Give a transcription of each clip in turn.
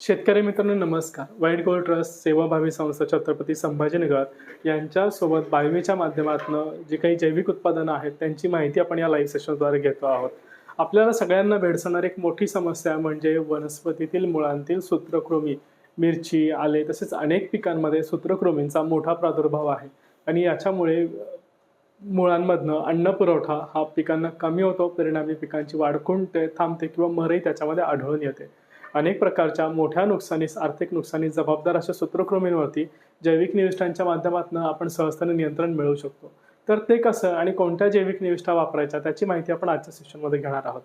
शेतकरी मित्रांनो नमस्कार. वाईट गोल्ड ट्रस्ट सेवाभावी संस्था छत्रपती संभाजीनगर यांच्यासोबत बायोमीच्या माध्यमातून जी काही जैविक उत्पादनं आहेत त्यांची माहिती आपण या लाईव्ह सेशनद्वारे घेतो आहोत. आपल्याला सगळ्यांना भेडसावणारी एक मोठी समस्या म्हणजे वनस्पतीतील मुळांतील सूत्रकृमी मिरची आले तसेच अनेक पिकांमध्ये सूत्रकृमींचा मोठा प्रादुर्भाव आहे आणि याच्यामुळे मुळांमधनं अन्न पुरवठा हा पिकांना कमी होतो परिणामी पिकांची वाढ खुंटते थांबते किंवा मरही त्याच्यामध्ये आढळून येते. अनेक प्रकारच्या मोठ्या नुकसानीस आर्थिक नुकसानीस जबाबदार अशा सूत्रकृमींवरती जैविक निविष्ठांच्या माध्यमातून आपण सहजतेने नियंत्रण मिळवू शकतो. तर ते कसं आणि कोणत्या जैविक निविष्ठा वापरायच्या त्याची माहिती आपण आजच्या सेशनमध्ये घेणार आहोत.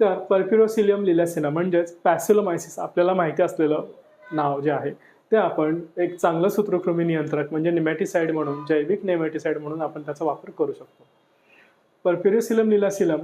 तर पर्प्युरोसिलियम लिलॅसिना म्हणजेच पॅसिलोमायसिस आपल्याला माहिती असलेलं नाव जे आहे ते आपण एक चांगलं सूत्रकृमी नियंत्रक म्हणजे निमॅटिसाईड म्हणून जैविक नेमॅटिसाईड म्हणून आपण त्याचा वापर करू शकतो. पर्प्युरोसिलम लिलासिलम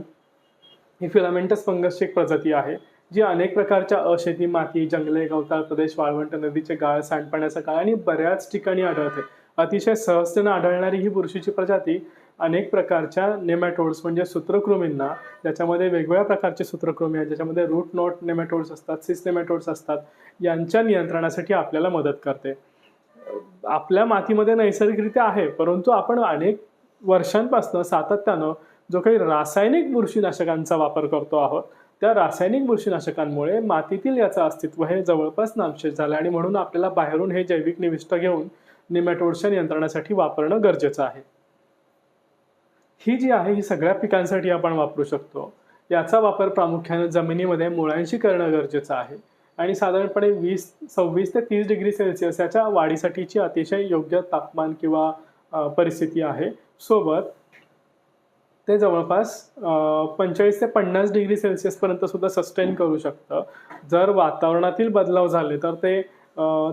ही फिलामेंटस फंगसची एक प्रजाती आहे. जी अनेक प्रकारच्या अशेती माती जंगले गवताळ प्रदेश वाळवंट नदीचे गाळ सांडपाण्याचा काळ आणि बऱ्याच ठिकाणी आढळते. अतिशय सहजतेनं आढळणारी ही बुरशीची प्रजाती अनेक प्रकारच्या नेमॅटोड्स म्हणजे सूत्रकृमींना ज्याच्यामध्ये वेगवेगळ्या प्रकारचे सूत्रकृमी आहेत ज्याच्यामध्ये रूट नोट नेमॅटोड्स असतात सिस नेमॅटोड्स असतात यांच्या नियंत्रणासाठी आपल्याला मदत करते. आपल्या मातीमध्ये नैसर्गिकरित्या आहे परंतु आपण अनेक वर्षांपासून सातत्यानं जो काही रासायनिक बुरशीनाशकांचा वापर करतो आहोत त्या रासायनिक बुरशीनाशकांमुळे मातीतील याचं अस्तित्व हे जवळपास नामशेष झालं आणि म्हणून आपल्याला बाहेरून हे जैविक निविष्ट घेऊन निमॅटोडच्या नियंत्रणासाठी वापरणं गरजेचं आहे. ही जी आहे ही सगळ्या पिकांसाठी आपण वापरू शकतो. याचा वापर प्रामुख्याने जमिनीमध्ये मुळांशी करणं गरजेचं आहे. आणि साधारणपणे वीस सव्वीस ते तीस डिग्री सेल्सिअस याच्या वाढीसाठीची अतिशय योग्य तापमान किंवा परिस्थिती आहे. सोबत ते जवळपास पंचेचाळीस ते पन्नास डिग्री सेल्सिअसपर्यंत सुद्धा सस्टेन करू शकतं. जर वातावरणातील बदलाव झाले तर ते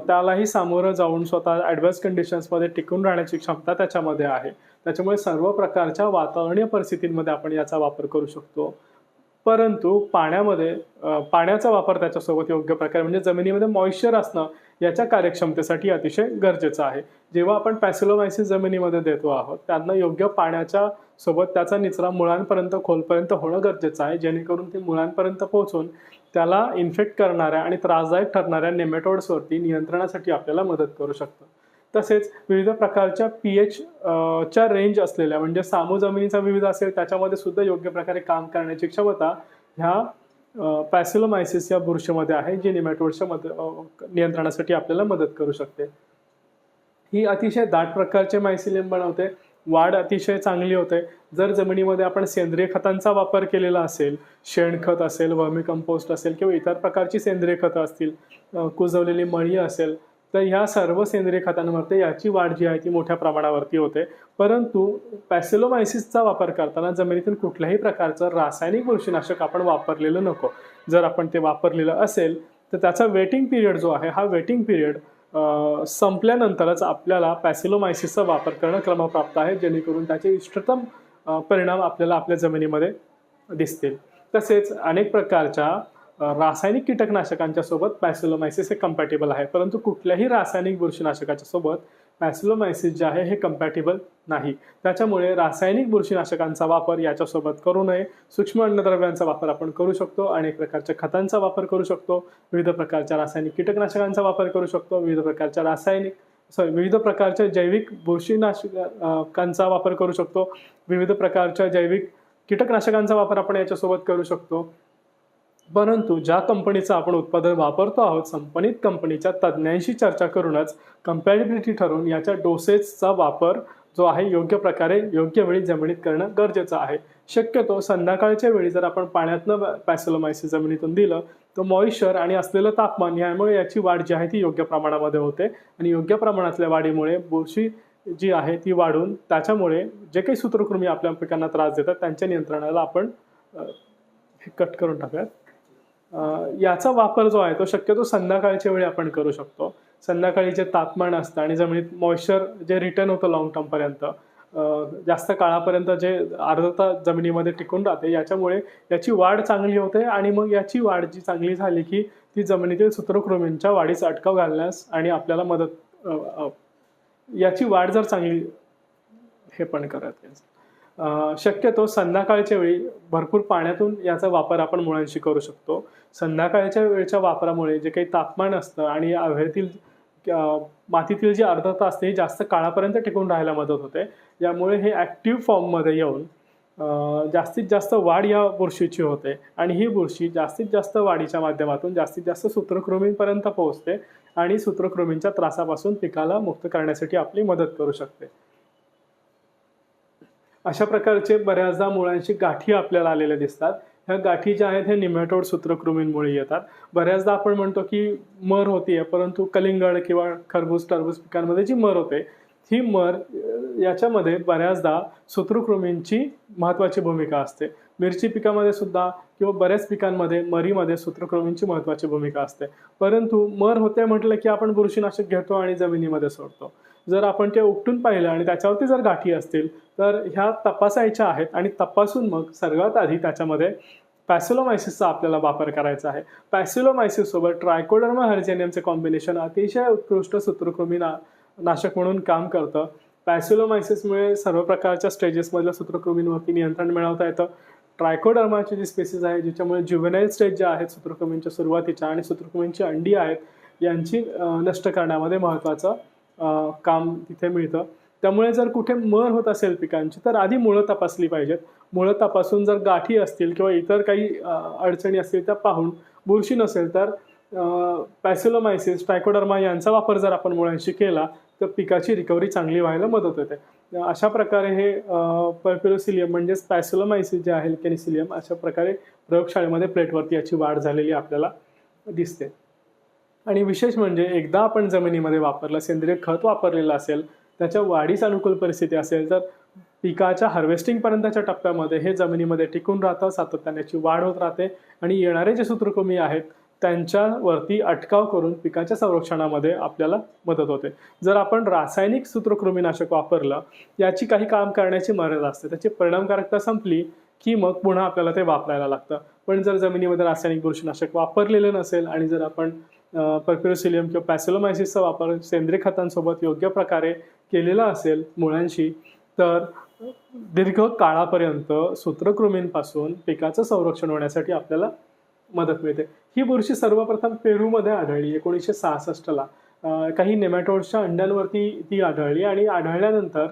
त्यालाही सामोरं जाऊन स्वतः ॲडव्हर्स कंडिशन्समध्ये टिकून राहण्याची क्षमता त्याच्यामध्ये आहे. त्याच्यामुळे सर्व प्रकारच्या वातावरणीय परिस्थितींमध्ये आपण याचा वापर करू शकतो. परंतु पाण्यामध्ये पाण्याचा वापर त्याच्यासोबत योग्य प्रकारे म्हणजे जमिनीमध्ये मॉइश्चर असणं याच्या कार्यक्षमतेसाठी अतिशय गरजेचं आहे. जेव्हा आपण पॅसिलोमायसिस जमिनीमध्ये देतो आहोत त्यांना योग्य पाण्याच्या सोबत त्याचा निचरा मुळांपर्यंत खोलपर्यंत होणं गरजेचं आहे. जेणेकरून ते मुळांपर्यंत पोहोचून त्याला इन्फेक्ट करणाऱ्या आणि त्रासदायक ठरणाऱ्या नेमेटोड्सवरती नियंत्रणासाठी आपल्याला मदत करू शकतं. तसेच विविध प्रकारच्या पी एच च्या रेंज असलेल्या म्हणजे सामू जमिनीचा विविध असेल त्याच्यामध्ये सुद्धा योग्य प्रकारे काम करण्याची क्षमता ह्या पॅसिलोमायसिस या बुरशीमध्ये आहे जी निमॅटोडच्या मद नियंत्रणासाठी आपल्याला मदत करू शकते. ही अतिशय दाट प्रकारचे मायसिलियम बनवते. वाढ अतिशय चांगली होते. जर जमिनीमध्ये आपण सेंद्रिय खतांचा वापर केलेला असेल शेणखत असेल वर्मी कंपोस्ट असेल किंवा इतर प्रकारची सेंद्रिय खतं असतील कुजवलेली मळी असेल तर ह्या सर्व सेंद्रिय खतांवरती याची वाढ जी आहे ती मोठ्या प्रमाणावरती होते. परंतु पॅसिलोमायसिसचा वापर करताना जमिनीतील कुठल्याही प्रकारचं रासायनिक बुरशीनाशक आपण वापरलेलं नको. जर आपण ते वापरलेलं असेल तर त्याचा वेटिंग पिरियड जो आहे हा वेटिंग पिरियड संपल्यानंतरच आपल्याला पॅसिलोमायसिसचा वापर करणं क्रमप्राप्त आहे जेणेकरून त्याचे इष्टतम परिणाम आपल्याला आपल्या जमिनीमध्ये दिसतील. तसेच अनेक प्रकारच्या रासायनिक कीटकनाशकांच्या सोबत पॅसिलोमायसिस हे कम्पॅटेबल आहे. परंतु कुठल्याही रासायनिक बुरशीनाशकाच्या सोबत पॅसिलोमायसिस जे आहे हे कम्पॅटेबल नाही. त्याच्यामुळे रासायनिक बुरशीनाशकांचा वापर याच्यासोबत करू नये. सूक्ष्म अन्नद्रव्यांचा वापर आपण करू शकतो. अनेक प्रकारच्या खतांचा वापर करू शकतो. विविध प्रकारच्या रासायनिक कीटकनाशकांचा वापर करू शकतो. विविध प्रकारच्या रासायनिक सॉरी विविध प्रकारच्या जैविक बुरशीनाशकांचा वापर करू शकतो. विविध प्रकारच्या जैविक कीटकनाशकांचा वापर आपण याच्यासोबत करू शकतो. परंतु ज्या कंपनीचं आपण उत्पादन वापरतो आहोत संबंधित कंपनीच्या तज्ज्ञांशी चर्चा करूनच कम्पॅटेबिलिटी ठरवून याच्या डोसेसचा वापर जो आहे योग्य प्रकारे योग्य वेळी जमिनीत करणं गरजेचं आहे. शक्यतो संध्याकाळच्या वेळी जर आपण पाण्यातनं पॅसोलोमायसिस जमिनीतून दिलं तर मॉइश्चर आणि असलेलं तापमान यामुळे याची वाढ जी आहे ती योग्य प्रमाणामध्ये होते. आणि योग्य प्रमाणातल्या वाढीमुळे बुरशी जी आहे ती वाढून त्याच्यामुळे जे काही सूत्रकृमी आपल्या पिकांना त्रास देतात त्यांच्या नियंत्रणाला आपण हे कट करून टाकूयात. याचा वापर जो आहे तो शक्यतो संध्याकाळच्या वेळी आपण करू शकतो. संध्याकाळी जे तापमान असतं आणि जमिनीत मॉइश्चर जे रिटर्न होतं लॉंग टर्मपर्यंत जास्त काळापर्यंत जे आर्द्रता जमिनीमध्ये टिकून राहते याच्यामुळे याची वाढ चांगली होते आणि मग याची वाढ जी चांगली झाली की ती जमिनीतील सूत्रकृमींच्या वाढीस अटकाव घालण्यास आणि आपल्याला मदत याची वाढ जर चांगली हे पण करत शक्यतो संध्याकाळच्या वेळी भरपूर पाण्यातून याचा वापर आपण मुळांशी करू शकतो. संध्याकाळच्या वेळेच्या वापरामुळे जे काही तापमान असतं आणि हवेतील मातीतील जी आर्द्रता असते ही जास्त काळापर्यंत टिकून राहायला मदत होते. यामुळे हे ॲक्टिव्ह फॉर्ममध्ये येऊन जास्तीत जास्त वाढ या बुरशीची होते आणि ही बुरशी जास्तीत जास्त वाढीच्या माध्यमातून जास्तीत जास्त सूत्रकृमींपर्यंत पोहोचते आणि सूत्रकृमींच्या त्रासापासून पिकाला मुक्त करण्यासाठी आपली मदत करू शकते. अशा प्रकारचे बऱ्याचदा मुळांशी गाठी आपल्याला आलेल्या दिसतात. ह्या गाठी ज्या आहेत हे निमेटोड सूत्रकृमींमुळे येतात. बऱ्याचदा आपण म्हणतो की मर होतीये परंतु कलिंगड किंवा खरबूज टरबूज पिकांमध्ये जी मर होते ही मर याच्यामध्ये बऱ्याचदा सूत्रकृमींची महत्त्वाची भूमिका असते. मिरची पिकामध्ये सुद्धा किंवा बऱ्याच पिकांमध्ये मरीमध्ये सूत्रकृमींची महत्त्वाची भूमिका असते. परंतु मर होते म्हटलं की आपण बुरशीनाशक घेतो आणि जमिनीमध्ये सोडतो. जर आपण ते उपटून पाहिलं आणि त्याच्यावरती जर गाठी असतील तर ह्या तपासायच्या आहेत आणि तपासून मग सर्वात आधी त्याच्यामध्ये पॅसिलोमायसिसचा आपल्याला वापर करायचा आहे. पॅसिलोमायसिससोबत ट्रायकोडर्मा हर्जेनियमचे कॉम्बिनेशन अतिशय उत्कृष्ट सूत्रकृमी ना नाशक म्हणून काम करतं. पॅसिलोमायसिसमुळे सर्व प्रकारच्या स्टेजेसमधल्या सूत्रकृमींवरती नियंत्रण मिळवता येतं. ट्रायकोडर्माची जी स्पेसिस आहे ज्याच्यामुळे ज्युवेनाईल स्टेज ज्या आहेत सूत्रकृमींच्या सुरुवातीच्या आणि सूत्रकृमींची अंडी आहेत यांची नष्ट करण्यामध्ये महत्त्वाचं काम तिथे मिळतं. त्यामुळे जर कुठे मर होत असेल पिकांची तर आधी मुळं तपासली पाहिजेत. मुळं तपासून जर गाठी असतील किंवा इतर काही अडचणी असतील त्या पाहून. बुरशी नसेल तर पॅसिलोमायसिस टायकोडर्मा यांचा वापर जर आपण मुळांशी केला तर पिकाची रिकव्हरी चांगली व्हायला मदत होते. अशा प्रकारे हे पर्प्युलोसिलियम म्हणजेच पॅसिलोमायसिस जे आहे केनिसिलियम अशा प्रकारे प्रयोगशाळेमध्ये प्लेटवरती याची वाढ झालेली आपल्याला दिसते. आणि विशेष म्हणजे एकदा आपण जमिनीमध्ये वापरलं सेंद्रिय खत वापरलेलं असेल त्याच्या वाढीस अनुकूल परिस्थिती असेल तर पिकाच्या हार्वेस्टिंगपर्यंतच्या टप्प्यामध्ये हे जमिनीमध्ये टिकून राहतं सातत्याने याची वाढ होत राहते आणि येणारे जे सूत्रकृमी आहेत त्यांच्यावरती अटकाव करून पिकाच्या संरक्षणामध्ये आपल्याला मदत होते. जर आपण रासायनिक सूत्रकृमीनाशक वापरलं याची काही काम करण्याची मर्यादा असते. त्याची परिणामकारकता संपली की मग पुन्हा आपल्याला ते वापरायला लागतं. पण जर जमिनीमध्ये रासायनिक बुरशीनाशक वापरलेलं नसेल आणि जर आपण पर्पिरोसिलियम किंवा पॅसिलोमायसिसचा वापर सेंद्रिय खतांसोबत योग्य प्रकारे केलेला असेल मुळांशी तर दीर्घ काळापर्यंत सूत्रकृमींपासून पिकाचं संरक्षण होण्यासाठी आपल्याला मदत मिळते. ही बुरशी सर्वप्रथम पेरूमध्ये आढळली एकोणीसशे सहासष्टला. काही नेमॅटोड्सच्या अंड्यांवरती ती आढळली आणि आढळल्यानंतर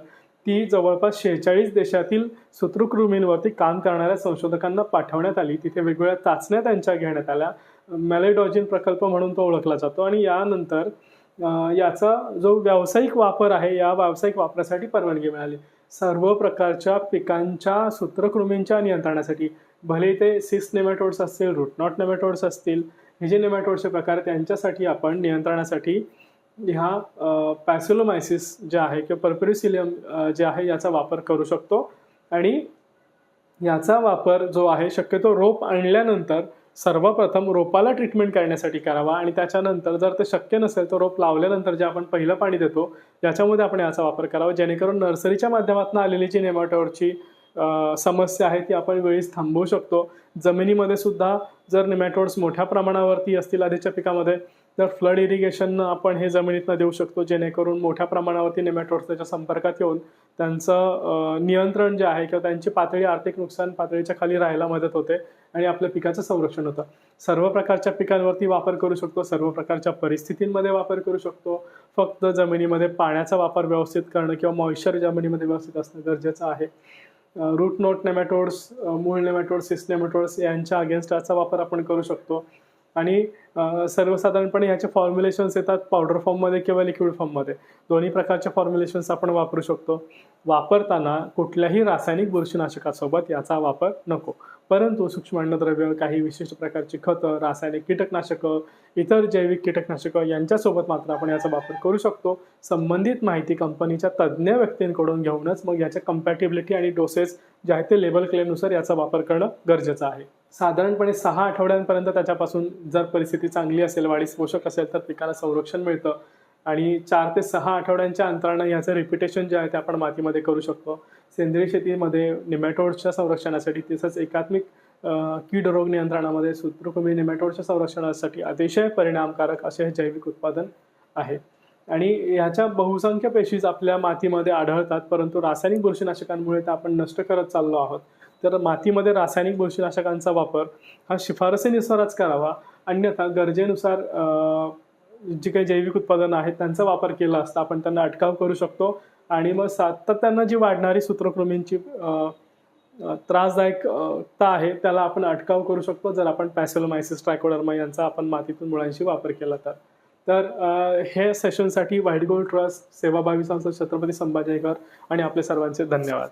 ती जवळपास शेहेचाळीस देशातील सूत्रकृमींवरती काम करणाऱ्या संशोधकांना पाठवण्यात आली. तिथे वेगवेगळ्या चाचण्या त्यांच्या घेण्यात आल्या. मॅलेडॉजिन प्रकल्प म्हणून तो ओळखला जातो. आणि यानंतर याचा जो व्यावसायिक वापर आहे या व्यावसायिक वापरासाठी परवानगी मिळाली. सर्व प्रकारच्या पिकांच्या सूत्रकृमींच्या नियंत्रणासाठी भले ते सिस नेमॅटोड्स असतील रूट नॉट नेमॅटोड्स असतील हे जे नेमॅटोडचे प्रकार त्यांच्यासाठी आपण नियंत्रणासाठी ह्या पॅसिलोमायसिस जे आहे किंवा पर्प्युरिसिलियम जे आहे याचा वापर करू शकतो. आणि याचा वापर जो आहे शक्यतो रोप आणल्यानंतर सर्वप्रथम रोपाला ट्रीटमेंट करण्यासाठी करावा आणि त्याच्यानंतर जर ते शक्य नसेल तर रोप लावल्यानंतर जे आपण पहिलं पाणी देतो याच्यामध्ये आपण याचा वापर करावा. जेणेकरून नर्सरीच्या माध्यमातून आलेली जी नेमॅटोडची समस्या आहे ती आपण वेळीच थांबवू शकतो. जमिनीमध्ये सुद्धा जर निमॅटोड्स मोठ्या प्रमाणावरती असतील आधीच्या पिकामध्ये तर फ्लड इरिगेशन आपण हे जमिनीतनं देऊ शकतो जेणेकरून मोठ्या प्रमाणावरती नेमॅटोड्स त्याच्या संपर्कात येऊन त्यांचं नियंत्रण जे आहे किंवा त्यांची पातळी आर्थिक नुकसान पातळीच्या खाली राहायला मदत होते आणि आपल्या पिकाचं संरक्षण होतं. सर्व प्रकारच्या पिकांवरती वापर करू शकतो सर्व प्रकारच्या परिस्थितींमध्ये वापर करू शकतो. फक्त जमिनीमध्ये पाण्याचा वापर व्यवस्थित करणं किंवा मॉइश्चर जमिनीमध्ये व्यवस्थित असणं गरजेचं आहे. रूट नोट नेमॅटोड्स मूळ नेमॅटोड्स सिस नेमॅटोड्स यांच्या अगेन्स्टाचा वापर आपण करू शकतो. आणि सर्वसाधारणपणे ह्याचे फॉर्म्युलेशन्स येतात पावडर फॉर्ममध्ये किंवा लिक्विड फॉर्ममध्ये दोन्ही प्रकारच्या फॉर्म्युलेशन्स आपण वापरू शकतो. वापरताना कुठल्याही रासायनिक बुरशीनाशकासोबत याचा वापर नको. परंतु सूक्ष्म अन्नद्रव्य काही विशिष्ट प्रकारची खतं रासायनिक कीटकनाशकं इतर जैविक कीटकनाशकं यांच्यासोबत मात्र आपण याचा वापर करू शकतो. संबंधित माहिती कंपनीच्या तज्ज्ञ व्यक्तींकडून घेऊनच मग याच्या कम्पॅटिबिलिटी आणि डोसेस जे आहे ते लेबल क्लेमनुसार याचा वापर करणं गरजेचं आहे. साधारणपणे सहा आठवड्यांपर्यंत त्याच्यापासून जर परिस्थिती चांगली असेल वाढीस पोषक असेल तर पिकाला संरक्षण मिळतं. आणि चार ते सहा आठवड्यांच्या अंतरानं याचं रिपिटेशन जे आहे ते आपण मातीमध्ये करू शकतो. सेंद्रिय शेतीमध्ये निमॅटोडच्या संरक्षणासाठी तसंच एकात्मिक कीड रोग नियंत्रणामध्ये सूत्रकृमी निमॅटोडच्या संरक्षणासाठी अतिशय परिणामकारक असे हे जैविक उत्पादन आहे. आणि ह्याच्या बहुसंख्य पेशीज आपल्या मातीमध्ये आढळतात परंतु रासायनिक बुरशीनाशकांमुळे त्या आपण नष्ट करत चाललो आहोत. तर मातीमध्ये रासायनिक बुरशीनाशकांचा वापर हा शिफारसीनुसारच करावा. अन्यथा गरजेनुसार जी काही जैविक उत्पादनं आहेत त्यांचा वापर केला असता आपण त्यांना अटकाव करू शकतो. आणि मग सातत्यानं जी वाढणारी सूत्रकृमींची त्रासदायक ता त्रासदायकता आहे त्याला आपण अटकाव करू शकतो. जर आपण पॅसेलोमायसिस ट्रायकोडर्मा यांचा आपण मातीतून मुळांशी वापर केला तर. तर अ, हे सेशनसाठी व्हाईट गोल्ड ट्रस्ट सेवाभावी संस्था छत्रपती संभाजीनगर आणि आपले सर्वांचे धन्यवाद.